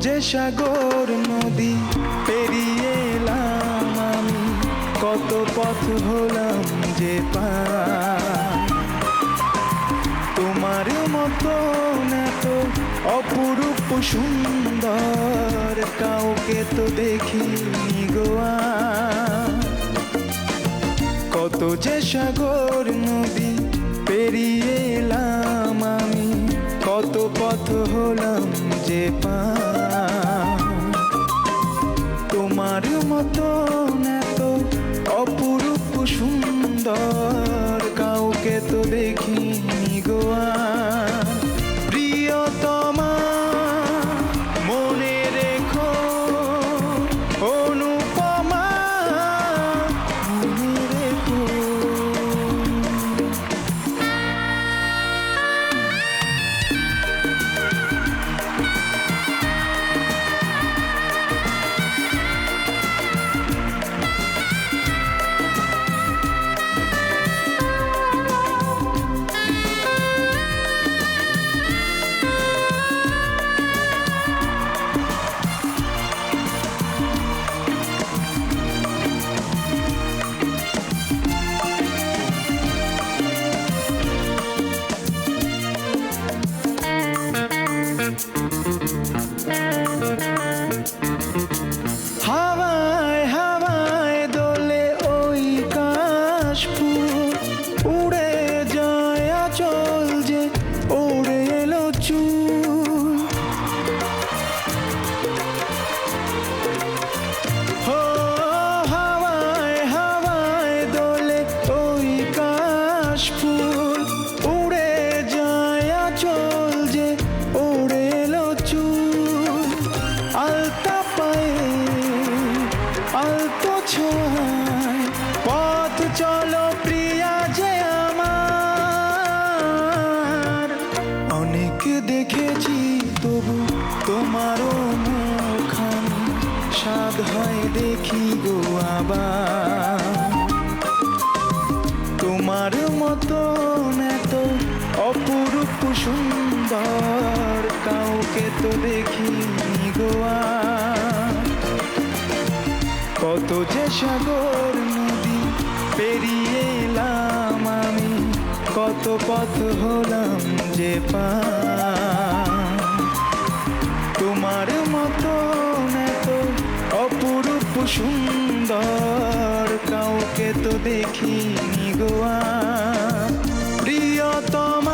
যে সাগর নদী পেরিয়ে এলাম আমি, কত পথ হলাম যে পা তোমার মতো এত অপরূপ সুন্দর কাউকে তো দেখিনি গোয়া কত যে সাগর নদী পথ হলাম যে পা তোমার মতো এত অপরূপ সুন্দর কাউকে তো দেখিনি। অনেক দেখেছি তবু তোমারও মুখানি স্বাদ হয় দেখি গো আবার। তোমার মতো এত অপরূপ সুন্দর কাউকে তো দেখিনি গোয়া কত যে সাগর নদী পেরিয়ে কত পথ হলাম যে পা তোমার মতো তো অপরূপ সুন্দর কাউকে তো দেখিনি গোয়া প্রিয়তমা